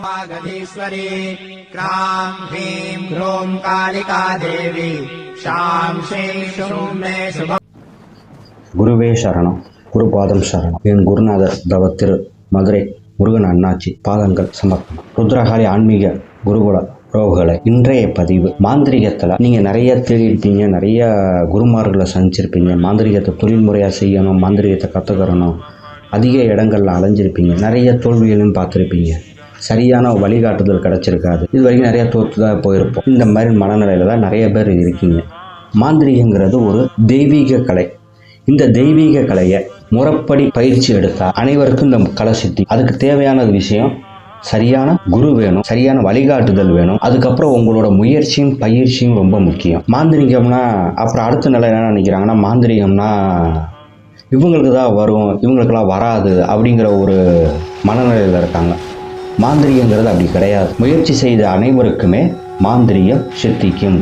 परमेश्वरी क्राम् ह्रीम् ह्रूम् कालिका देवी शाम् श्रीं शुं मे शुभ குருவே சரணம் குருபாதம் சரணம் என் குருநாதர் தவ திரு மதுரை முருகன் அண்ணாச்சி பாதங்கள் சமர்ப்பணம் ருத்ரகாளி ஆன்மீக குருகுல உறவுகளை இன்றைய பதிவு மாந்திரிகத்தில் நீங்கள் நிறைய தேடியிருப்பீங்க நிறைய குருமார்களை சந்திச்சிருப்பீங்க மாந்திரிகத்தை தொழில்முறையாக செய்யணும் மாந்திரிகத்தை கற்றுக்கிறணும் அதிக இடங்களில் அலைஞ்சிருப்பீங்க நிறைய தோல்விகளையும் பார்த்துருப்பீங்க சரியான வழிகாட்டுதல் கிடச்சிருக்காது. இது வரைக்கும் நிறையா தோற்று தான் போயிருப்போம். இந்த மாதிரி மனநிலையில் தான் நிறைய பேர் இருக்கீங்க. மாந்திரிகங்கிறது ஒரு தெய்வீக கலை. இந்த தெய்வீக கலையை முறைப்படி பயிற்சி எடுத்தால் அனைவருக்கும் இந்த கலை சித்தி. அதுக்கு தேவையான விஷயம் சரியான குரு வேணும் சரியான வழிகாட்டுதல் வேணும். அதுக்கப்புறம் உங்களோட முயற்சியும் பயிற்சியும் ரொம்ப முக்கியம். மாந்திரிகம்னா அப்புறம் அடுத்த நிலை என்ன நினைக்கிறாங்கன்னா மாந்திரிகம்னா இவங்களுக்கு தான் வரும் இவங்களுக்கெல்லாம் வராது அப்படிங்கிற ஒரு மனநிலையில் இருக்காங்க. மாந்திரியங்கிறது அப்படி கிடையாது. முயற்சி செய்த அனைவருக்குமே மாந்திரியம் சித்திக்கும்.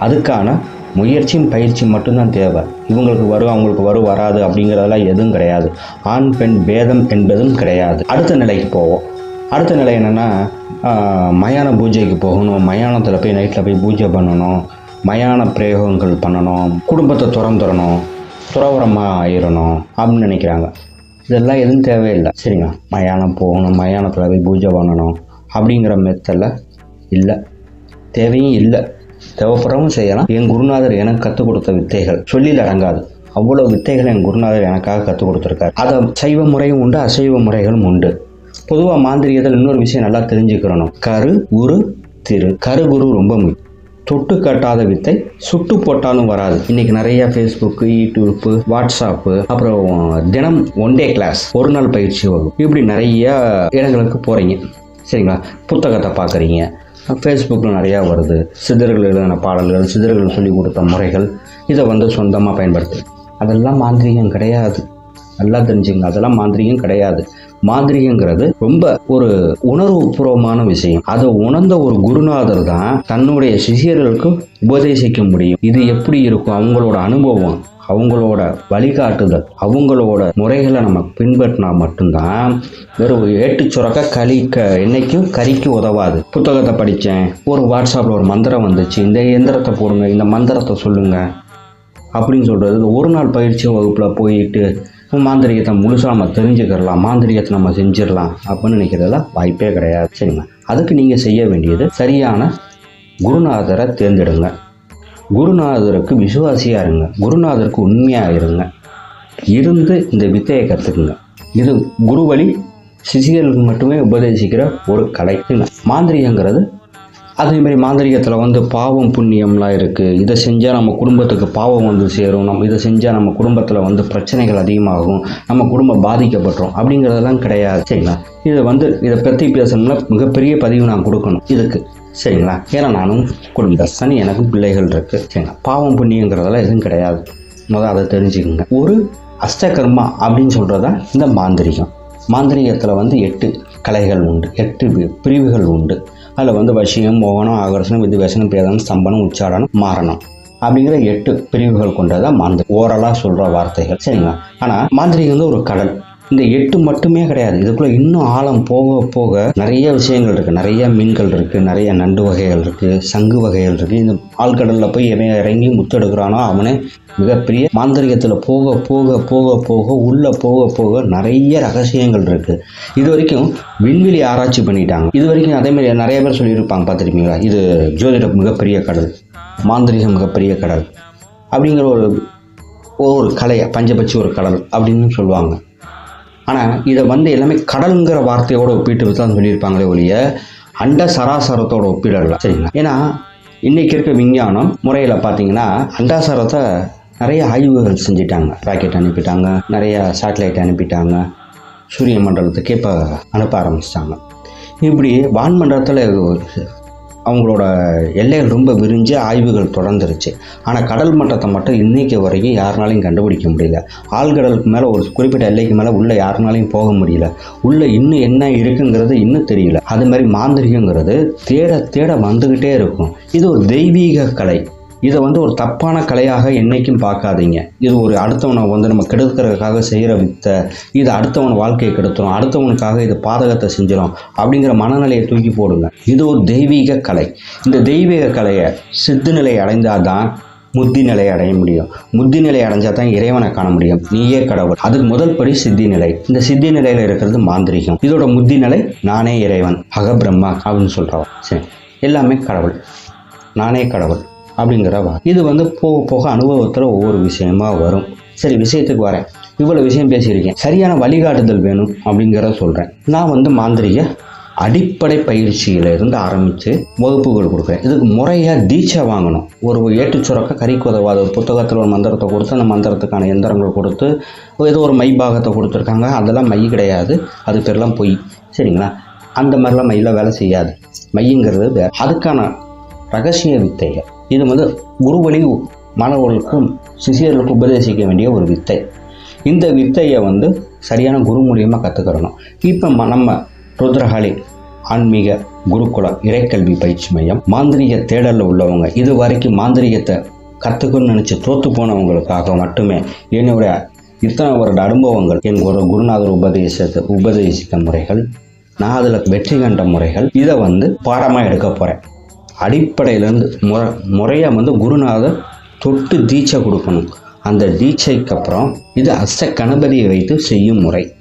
அதுக்கான முயற்சியும் பயிற்சியும் மட்டும்தான் தேவை. இவங்களுக்கு வரும் அவங்களுக்கு வரும் வராது அப்படிங்கிறதெல்லாம் எதுவும் கிடையாது. ஆண் பெண் பேதம் என்பதும் கிடையாது. அடுத்த நிலைக்கு போவோம். அடுத்த நிலை என்னென்னா மயான பூஜைக்கு போகணும். மயானத்தில் போய் நைட்டில் போய் பூஜை பண்ணணும். மயான பிரயோகங்கள் பண்ணணும். குடும்பத்தை துறந்துடணும் துறவரமாக ஆயிடணும் அப்படின்னு நினைக்கிறாங்க. இதெல்லாம் எதுவும் தேவையில்லை. சரிங்க மயானம் போகணும் மயானத்தில் போய் பூஜை பண்ணணும் அப்படிங்கிற மெத்தடில் இல்லை. தேவையும் இல்லை. தேவைப்படுறவும் செய்யலாம். என் குருநாதர் எனக்கு கற்றுக் கொடுத்த வித்தைகள். சொல்லில் அடங்காது. அவ்வளோ வித்தைகள் என் குருநாதர் எனக்காக கற்றுக் கொடுத்துருக்காரு. அதை சைவ முறையும் உண்டு அசைவ முறைகளும் உண்டு. பொதுவாக மாந்திரியத்தில் இன்னொரு விஷயம் நல்லா தெரிஞ்சுக்கிறணும். கரு குரு திரு. கரு குரு ரொம்ப முக்கியம். தொட்டு கட்டாத வித்தை சுட்டு போட்டாலும் வராது. இன்னைக்கு நிறைய ஃபேஸ்புக்கு யூடியூப்பு வாட்ஸ்அப்பு அப்புறம் தினம் ஒன் டே கிளாஸ் ஒரு நாள் பயிற்சி வகுப்பு. இப்படி நிறைய இடங்களுக்கு போகிறீங்க சரிங்களா? புத்தகத்தை பார்க்குறீங்க. ஃபேஸ்புக்கில் நிறையா வருது. சித்தர்கள் எழுதின பாடல்கள் சித்தர்கள் சொல்லி கொடுத்த முறைகள் இதை வந்து சொந்தமாக பயன்படுத்து அதெல்லாம் மாந்திரிகம் கிடையாது. நல்லா தெரிஞ்சுங்க. அதெல்லாம் மாந்திரிகம் கிடையாது. மாந்திரிகங்கிறது ரொம்ப ஒரு உணர்வுபூர்வமான விஷயம். அதை உணர்ந்த ஒரு குருநாதர் தான் தன்னுடைய சிஷியர்களுக்கு உபதேசிக்க முடியும். இது எப்படி இருக்கும்? அவங்களோட அனுபவம் அவங்களோட வழிகாட்டுதல் அவங்களோட முறைகளை நம்ம பின்பற்றினா மட்டும்தான் வெறும் ஏட்டு சுரக்க களி க என்னைக்கும் கறிக்கு உதவாது. புத்தகத்தை படித்தேன் ஒரு வாட்ஸ்அப்பில் ஒரு மந்திரம் வந்துச்சு இந்த எந்திரத்தை போடுங்க இந்த மந்திரத்தை சொல்லுங்க அப்படின்னு சொல்கிறது ஒரு நாள் பயிற்சி வகுப்பில் போயிட்டு மாந்திரிகத்தை முழுசாக நம்ம தெரிஞ்சுக்கிறலாம் மாந்திரிகத்தை நம்ம செஞ்சிடலாம் அப்படின்னு நினைக்கிறதெல்லாம் வாய்ப்பே கிடையாது. சரிங்களா? அதுக்கு நீங்கள் செய்ய வேண்டியது சரியான குருநாதரை தேர்ந்தெடுங்க. குருநாதருக்கு விசுவாசியாக இருங்க. குருநாதருக்கு உண்மையாக இருங்க. இருந்து இந்த வித்தையை கற்றுக்குங்க இது குரு வழி மட்டுமே உபதேசிக்கிற ஒரு கலை. மாந்திரிகங்கிறது அதேமாரி மாந்திரிகத்தில் வந்து பாவம் புண்ணியம்லாம் இருக்குது இதை செஞ்சால் நம்ம குடும்பத்துக்கு பாவம் வந்து சேரும். நம்ம இதை செஞ்சால் நம்ம குடும்பத்தில் வந்து பிரச்சனைகள் அதிகமாகும். நம்ம குடும்பம் பாதிக்கப்பட்டுரும் அப்படிங்கிறதெல்லாம் கிடையாது. சரிங்களா? இதை வந்து இதை பற்றி பேசணும்னா மிகப்பெரிய பதிவு நான் கொடுக்கணும். இதுக்கு. சரிங்களா? ஏன்னா நானும் குடும்பஸ்தன் எனக்கும் பிள்ளைகள் இருக்குது சரிங்களா? பாவம் புண்ணியங்கிறதெல்லாம் எதுவும் கிடையாது. முதல் அதை தெரிஞ்சுக்கோங்க. ஒரு அஷ்டகர்மா அப்படின்னு சொல்கிறது தான் இந்த மாந்திரிகம். மாந்திரிகத்தில் வந்து எட்டு கலைகள் உண்டு. எட்டு பிரிவுகள் உண்டு. அதில் வந்து வசியம் மோகனம் ஆகர்ஷணம் விதுவேசனம் பேதம் ஸ்தம்பனம் உச்சாரணம் மாறணும் அப்படிங்கிற எட்டு பிரிவுகள் கொண்டதான் மாந்திரி ஓரலாக சொல்கிற வார்த்தைகள். சரிங்களா? ஆனால் மாந்திரிகம் வந்து ஒரு கடல். இந்த எட்டு மட்டுமே கிடையாது. இதுக்குள்ளே இன்னும் ஆழம் போக போக நிறைய விஷயங்கள் இருக்குது நிறைய மீன்கள் இருக்குது நிறைய நண்டு வகைகள் இருக்குது சங்கு வகைகள் இருக்குது இந்த ஆழ்கடலில் போய் எவன் இறங்கி முத்தெடுக்கிறானோ அவனே மிகப்பெரிய மாந்திரிகத்தில் போக போக போக போக உள்ளே போக போக நிறைய ரகசியங்கள் இருக்குது இது வரைக்கும் விண்வெளி ஆராய்ச்சி பண்ணிட்டாங்க. இது வரைக்கும் அதேமாதிரி நிறைய பேர் சொல்லியிருப்பாங்க. பார்த்துருப்பீங்களா இது ஜோதிட மிகப்பெரிய கடல் மாந்திரிகம் மிகப்பெரிய கடல் அப்படிங்கிற ஒரு ஒரு கலை பஞ்சபட்சி ஒரு கடல் அப்படின்னு சொல்லுவாங்க. ஆனால் இதை வந்து எல்லாமே கடலுங்கிற வார்த்தையோட ஒப்பிட்டு தான் சொல்லியிருப்பாங்களே ஒழிய அண்ட சராசரத்தோட ஒப்பிடல சரிங்களா? ஏன்னா இன்னைக்கு இருக்க விஞ்ஞானம் முறையில் பார்த்தீங்கன்னா அண்டாசரத்தை நிறைய ஆய்வுகள் செஞ்சிட்டாங்க. ராக்கெட் அனுப்பிட்டாங்க நிறைய சேட்டலைட் அனுப்பிட்டாங்க சூரிய மண்டலத்துக்கு இப்போ அனுப்ப ஆரம்பிச்சிட்டாங்க. இப்படி வான்மண்டலத்தில் அவங்களோட எல்லைகள் ரொம்ப விரிஞ்சு ஆய்வுகள் தொடர்ந்துருச்சு. ஆனால் கடல் மட்டத்தை மட்டும் இன்றைக்கு வரைக்கும் யாருனாலையும் கண்டுபிடிக்க முடியல. ஆழ்கடலுக்கு மேலே ஒரு குறிப்பிட்ட எல்லைக்கு மேலே உள்ளே யாருனாலையும் போக முடியல. உள்ளே இன்னும் என்ன இருக்குங்கிறது இன்னும் தெரியல. அது மாதிரி மாந்திரிகங்கிறது தேட தேட வந்துக்கிட்டே இருக்கும். இது ஒரு தெய்வீக கலை. இதை வந்து ஒரு தப்பான கலையாக என்னைக்கும் பார்க்காதீங்க. இது ஒரு அடுத்தவனை வந்து நம்ம கெடுக்கிறதுக்காக செய்கிற வித்தை. இது அடுத்தவன் வாழ்க்கையை கெடுத்துரும். அடுத்தவனுக்காக இது பாதகத்தை செஞ்சிடும் அப்படிங்கிற மனநிலையை தூக்கி போடுங்க. இது ஒரு தெய்வீக கலை. இந்த தெய்வீக கலையை சித்து நிலை அடைந்தாதான் முத்தி நிலை அடைய முடியும். முத்தி நிலை அடைஞ்சால் தான் இறைவனை காண முடியும். நீயே கடவுள். அதுக்கு முதல் படி சித்தி நிலை. இந்த சித்தி நிலையில் இருக்கிறது மாந்திரிகம். இதோட முத்தி நிலை நானே இறைவன். அகபிரம்மா அப்படின்னு சொல்கிறவன் சரி. எல்லாமே கடவுள். நானே கடவுள். அப்படிங்கிறவா இது வந்து போக போக அனுபவத்தில் ஒவ்வொரு விஷயமா வரும். சரி விஷயத்துக்கு வரேன். இவ்வளோ விஷயம் பேசியிருக்கேன். சரியான வழிகாட்டுதல் வேணும் அப்படிங்கிறத சொல்கிறேன் நான் வந்து மாந்திரிக அடிப்படை பயிற்சியில இருந்து ஆரம்பித்து வகுப்புகள் கொடுக்குறேன். இதுக்கு முறையாக தீட்சை வாங்கணும். ஒரு ஏட்டு சுரக்க கறிக்கு உதவாத ஒரு புத்தகத்தில் ஒரு மந்திரத்தை கொடுத்து அந்த மந்திரத்துக்கான எந்திரங்கள் கொடுத்து ஏதோ ஒரு மை பாகத்தை கொடுத்துருக்காங்க. அதெல்லாம் மை கிடையாது. அது பேர்லாம் பொய். சரிங்களா? அந்த மாதிரிலாம் மையில் வேலை செய்யாது. மையங்கிறது வேற. அதுக்கான ரகசிய வித்தையை இது வந்து குருவழி மாணவர்களுக்கும் சிஷியர்களுக்கும் உபதேசிக்க வேண்டிய ஒரு வித்தை. இந்த வித்தையை வந்து சரியான குரு மூலியமாக கற்றுக்கிறணும் இப்போ ம- நம்ம ருத்ரஹாலி ஆன்மீக குருகுல இறைக்கல்வி பயிற்சி மையம் மாந்திரீக தேடலில் உள்ளவங்க இது வரைக்கும் மாந்திரீகத்தை கற்றுக்கணும்னு நினச்சி தோற்று போனவங்களுக்காக மட்டுமே என்னுடைய இத்தனை வருட அனுபவங்கள் என் ஒரு குருநாதர் உபதேசத்தை உபதேசித்த முறைகள் நான் அதில் வெற்றி கண்ட முறைகள் இதை வந்து பாடமாக எடுக்க போகிறேன் அடிப்படையிலேருந்து முறை முறையாக வந்து குருநாதர் தொட்டு தீட்சை கொடுக்கணும். அந்த தீட்சைக்கு அப்புறம் இது அஷ்ட கணபதியை வைத்து செய்யும் முறை.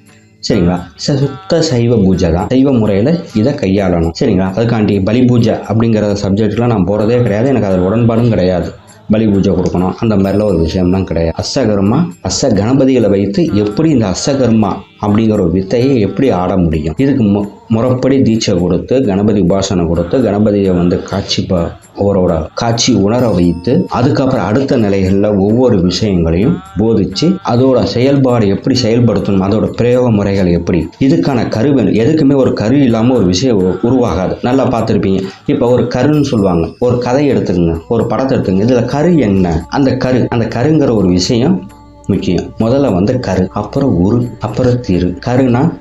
சரிங்களா? சுத்த சைவ பூஜை தான். சைவ முறையில் இதை கையாளணும். சரிங்களா? அதுக்காண்டி பலி பூஜை அப்படிங்கிற சப்ஜெக்ட்லாம் நான் போகிறதே கிடையாது. எனக்கு அதில் உடன்பாடும் கிடையாது. பலி பூஜை கொடுக்கணும். அந்த மாதிரிலாம் ஒரு விஷயம்லாம் கிடையாது. அஸ்ஸகர்மா அஸ்ஸ கணபதிகளை வைத்து எப்படி இந்த அஸ்ஸகர்மா அப்படிங்கிற ஒரு வித்தையை எப்படி ஆட முடியும்? இதுக்கு மு முறைப்படி தீட்சை கொடுத்து கணபதி உபாசனை கொடுத்து கணபதியை வந்து காட்சி ப அவரோட காட்சி உணர வைத்து அதுக்கப்புறம் அடுத்த நிலைகளில் ஒவ்வொரு விஷயங்களையும் போதிச்சு அதோட செயல்பாடு எப்படி செயல்படுத்தணும் அதோட பிரயோக முறைகள் எப்படி இதுக்கான கருவி எதுக்குமே ஒரு கரு இல்லாமல் ஒரு விஷயம் உருவாகாது. நல்லா பார்த்துருப்பீங்க. இப்போ ஒரு கருன்னு சொல்லுவாங்க. ஒரு கதை எடுத்துக்கங்க. ஒரு படத்தை எடுத்துங்க இதில் கரு என்ன? அந்த கரு அந்த கருங்கிற ஒரு விஷயம் முக்கியம். முதல்ல வந்து கரு அப்புறம் உரு அப்புறம் திரு. கருனா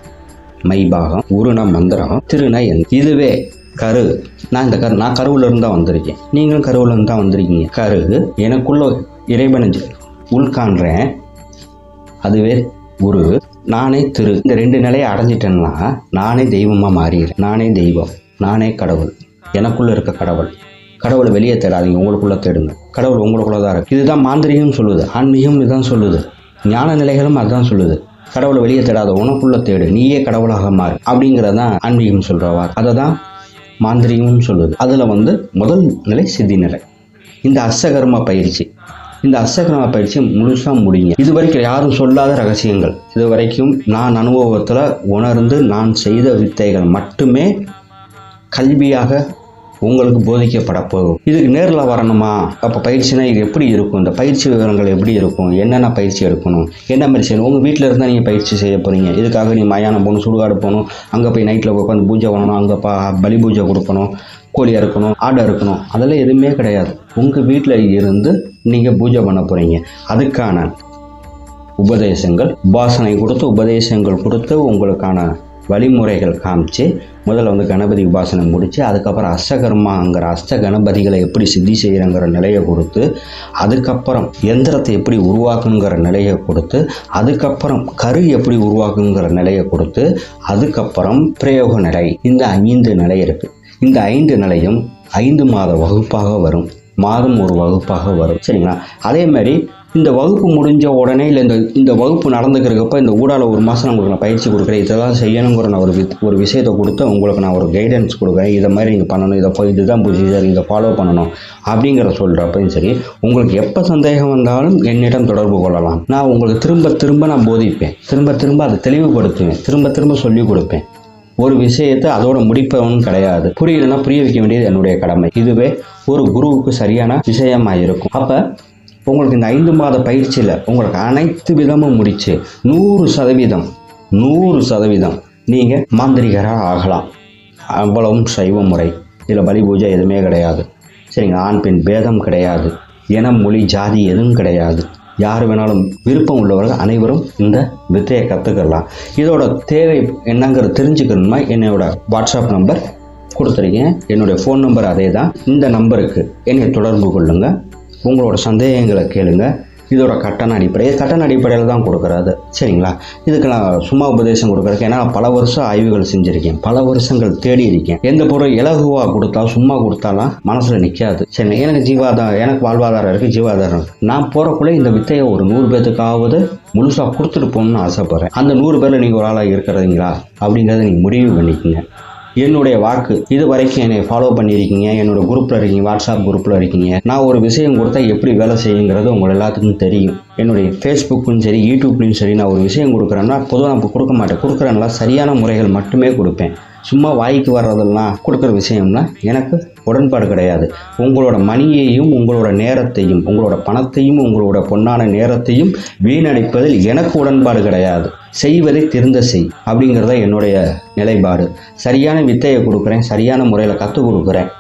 மைபாகம் உருனா மந்திரம் திருனா என். இதுவே கரு. நான் இந்த கரு நான் கருவில் இருந்து தான் வந்திருக்கேன். நீங்களும் கருவில் இருந்து தான் வந்திருக்கீங்க. கரு எனக்குள்ள இறைவனை உள்காண்றேன். அதுவே குரு நானே திரு. இந்த ரெண்டு நிலையை அடைஞ்சிட்டேன்னா நானே தெய்வமாக மாறிடுறேன். நானே தெய்வம். நானே கடவுள். எனக்குள்ள இருக்க கடவுள். கடவுளை வெளியே தேடாதீங்க உங்களுக்குள்ளே தேடுங்க. கடவுள் உங்களுக்குள்ளே தான் இருக்குது இதுதான் மாந்திரிகம் சொல்லுது. ஆன்மீகம் இதுதான் சொல்லுது. ஞான நிலைகளும் அதுதான் சொல்லுது. கடவுளை வெளியே தேடாத உனக்குள்ள தேடு. நீயே கடவுளாக மாறு. அப்படிங்கிறதான் ஆன்மீகம் சொல்கிறவா அதை தான் மாந்திரிகமும் சொல்லுது. அதில் வந்து முதல் நிலை சித்தி நிலை. இந்த அஷ்டகர்ம பயிற்சி. இந்த அஷ்டகர்ம பயிற்சி முழுசாக முடியுங்க இது வரைக்கும் யாரும் சொல்லாத ரகசியங்கள். இது வரைக்கும் நான் அனுபவத்தில் உணர்ந்து நான் செய்த வித்தைகள் மட்டுமே கல்வியாக உங்களுக்கு போதிக்கப்பட போகும். இதுக்கு நேரில் வரணுமா? அப்போ பயிற்சினா இது எப்படி இருக்கும்? இந்த பயிற்சி விவரங்கள் எப்படி இருக்கும்? என்னென்ன பயிற்சி எடுக்கணும்? என்ன மாதிரி செய்யணும்? உங்கள் வீட்டில் இருந்தால் நீங்கள் பயிற்சி செய்ய போகிறீங்க இதுக்காக நீ மயானம் போகணும் சுடுகாடு போகணும் அங்கே போய் நைட்டில் உட்காந்து பூஜை பண்ணணும் அங்கே பா பலி பூஜை கொடுக்கணும் கோழி அறுக்கணும் ஆடை அறுக்கணும். அதெல்லாம் எதுவுமே கிடையாது. உங்கள் வீட்டில் இருந்து நீங்கள் பூஜை பண்ண போகிறீங்க அதுக்கான உபதேசங்கள் உபாசனை கொடுத்து உபதேசங்கள் கொடுத்து உங்களுக்கான வழிமுறைகள் காமிச்சு முதல்ல வந்து கணபதி உபாசனை முடித்து அதுக்கப்புறம் அஷ்டகர்மாங்கிற அஷ்ட கணபதிகளை எப்படி சித்தி செய்கிறங்கிற நிலையை கொடுத்து அதுக்கப்புறம் எந்திரத்தை எப்படி உருவாக்குங்கிற நிலையை கொடுத்து அதுக்கப்புறம் கரு எப்படி உருவாக்குங்கிற நிலையை கொடுத்து அதுக்கப்புறம் பிரயோக நிலை. இந்த ஐந்து நிலை இருக்குது இந்த ஐந்து நிலையும் ஐந்து மாத வகுப்பாக வரும். மாதம் ஒரு வகுப்பாக வரும். சரிங்களா? அதே மாதிரி இந்த வகுப்பு முடிஞ்ச உடனே இல்லை இந்த இந்த வகுப்பு நடந்துக்கிறப்ப இந்த ஊடால ஒரு மாதம் நான் உங்களுக்கு நான் பயிற்சி கொடுக்குறேன். இதெல்லாம் செய்யணுங்கிற நான் ஒரு ஒரு விஷயத்தை கொடுத்து உங்களுக்கு நான் ஒரு கைடன்ஸ் கொடுக்குறேன். இதை மாதிரி நீங்கள் பண்ணணும். இதை இதுதான் ப்ரொசீஜர் இதை ஃபாலோ பண்ணணும். அப்படிங்கிற சொல்கிறப்பையும் சரி உங்களுக்கு எப்போ சந்தேகம் வந்தாலும் என்னிடம் தொடர்பு கொள்ளலாம். நான் உங்களுக்கு திரும்ப திரும்ப நான் போதிப்பேன். திரும்ப திரும்ப அதை தெளிவுபடுத்துவேன். திரும்ப திரும்ப சொல்லிக் கொடுப்பேன். ஒரு விஷயத்தை அதோட முடிப்பவன் கிடையாது. புரியலன்னா புரிய வைக்க வேண்டியது என்னுடைய கடமை. இதுவே ஒரு குருவுக்கு சரியான விஷயமா இருக்கும். அப்போ உங்களுக்கு இந்த ஐந்து மாத பயிற்சியில் உங்களுக்கு அனைத்து விதமும் முடிச்சு நூறு சதவீதம் நூறு சதவீதம் நீங்கள் மாந்திரிகராக ஆகலாம். அவ்வளவும் சைவ முறை. இதில் பலி பூஜை எதுவுமே கிடையாது. சரிங்க ஆண் பெண் பேதம் கிடையாது. இனம் மொழி ஜாதி எதுவும் கிடையாது. யார் வேணாலும் விருப்பம் உள்ளவர்கள் அனைவரும் இந்த வித்தையை கற்றுக்கலாம் இதோட தேவை என்னங்கிறது தெரிஞ்சுக்கணுமா? என்னோட வாட்ஸ்அப் நம்பர் கொடுத்துருக்கேன். என்னுடைய ஃபோன் நம்பர் அதே தான் இந்த நம்பருக்கு என்னை தொடர்பு கொள்ளுங்கள் உங்களோட சந்தேகங்களை கேளுங்க. இதோட கட்டண அடிப்படை கட்டண அடிப்படையில் தான் கொடுக்குறாரு. சரிங்களா? இதுக்கு நான் சும்மா உபதேசம் கொடுக்குறதுக்கு ஏன்னா பல வருஷம் ஆய்வுகள் செஞ்சுருக்கேன். பல வருஷங்கள் தேடி இருக்கேன். எந்த பொருள் இலகுவாக கொடுத்தா சும்மா கொடுத்தாலாம் மனசில் நிற்காது சரி எனக்கு ஜீவாதாரம் எனக்கு வாழ்வாதாரம் இருக்குது ஜீவாதாரம் நான் போகிறக்குள்ளே இந்த வித்தையை ஒரு நூறு பேத்துக்காவது முழுசாக கொடுத்துட்டு போகணும்னு ஆசைப்பட்றேன். அந்த நூறு பேரில் நீங்கள் ஒரு ஆளாக இருக்கிறதுங்களா அப்படிங்கிறத நீங்கள் முடிவு பண்ணிக்கோங்க. என்னுடைய வாக்கு. இது வரைக்கும் என்னை ஃபாலோ பண்ணியிருக்கீங்க என்னோட குரூப்பில் இருக்கீங்க வாட்ஸ்அப் குரூப்பில் இருக்கீங்க. நான் ஒரு விஷயம் கொடுத்தா எப்படி வேலை செய்யுங்கிறது உங்கள் எல்லாத்துக்கும் தெரியும். என்னுடைய ஃபேஸ்புக்கும் சரி யூடியூப்லையும் சரி நான் ஒரு விஷயம் கொடுக்குறேன்னா பொதுவாக நான் கொடுக்க மாட்டேன். கொடுக்குறேன்னா சரியான முறைகள் மட்டுமே கொடுப்பேன். சும்மா வாய்க்கு வர்றதெல்லாம் கொடுக்குற விஷயம்னா எனக்கு உடன்பாடு கிடையாது. உங்களோட மணியையும் உங்களோட நேரத்தையும் உங்களோட பணத்தையும் உங்களோட பொன்னான நேரத்தையும் வீணடிப்பதில் எனக்கு உடன்பாடு கிடையாது. செய்வதை திருந்த செய் அப்படிங்கிறத என்னுடைய நிலைப்பாடு. சரியான வித்தையை கொடுக்குறேன் சரியான முறையில் கற்றுக் கொடுக்குறேன்.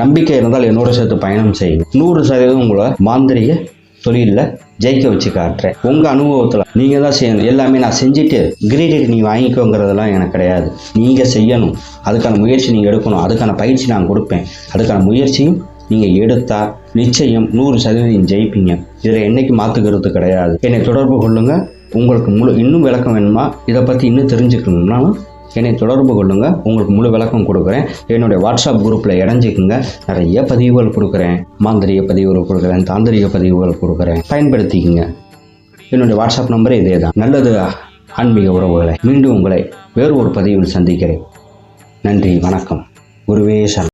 நம்பிக்கை இருந்தால் என்னோட சேர்த்து பயணம் செய்யும் நூறு சதவீதம் உங்களை மாந்திரிக தொழிலில் ஜெயிக்க வச்சு காட்டுறேன். உங்கள் அனுபவத்தில் நீங்கள் தான் செய்யணும். எல்லாமே நான் செஞ்சுட்டு கிரீடிட் நீ வாங்கிக்கோங்கிறதெல்லாம் எனக்கு கிடையாது. நீங்கள் செய்யணும். அதுக்கான முயற்சி நீங்கள் எடுக்கணும். அதுக்கான பயிற்சி நான் கொடுப்பேன். அதுக்கான முயற்சியும் நீங்கள் எடுத்தால் நிச்சயம் நூறு சதவீதம் ஜெயிப்பீங்க. இதில் என்னைக்கு மாற்றுக்கிறது கிடையாது. என்னை தொடர்பு கொள்ளுங்கள் உங்களுக்கு முழு இன்னும் விளக்கம் வேணுமா? இதை பற்றி இன்னும் தெரிஞ்சுக்கணும்னாலும் என்னை தொடர்பு கொள்ளுங்கள் உங்களுக்கு முழு விளக்கம் கொடுக்குறேன். என்னுடைய வாட்ஸ்அப் குரூப்பில் இணைஞ்சிக்குங்க. நிறைய பதிவுகள் கொடுக்குறேன். மாந்திரிக பதிவுகள் கொடுக்குறேன். தாந்திரிக பதிவுகள் கொடுக்குறேன். பயன்படுத்திக்கங்க. என்னுடைய வாட்ஸ்அப் நம்பரே இதே தான் நல்லது ஆன்மீக உறவுகளை. மீண்டும் உங்களை வேறு ஒரு பதிவில் சந்திக்கிறேன். நன்றி வணக்கம். குருவே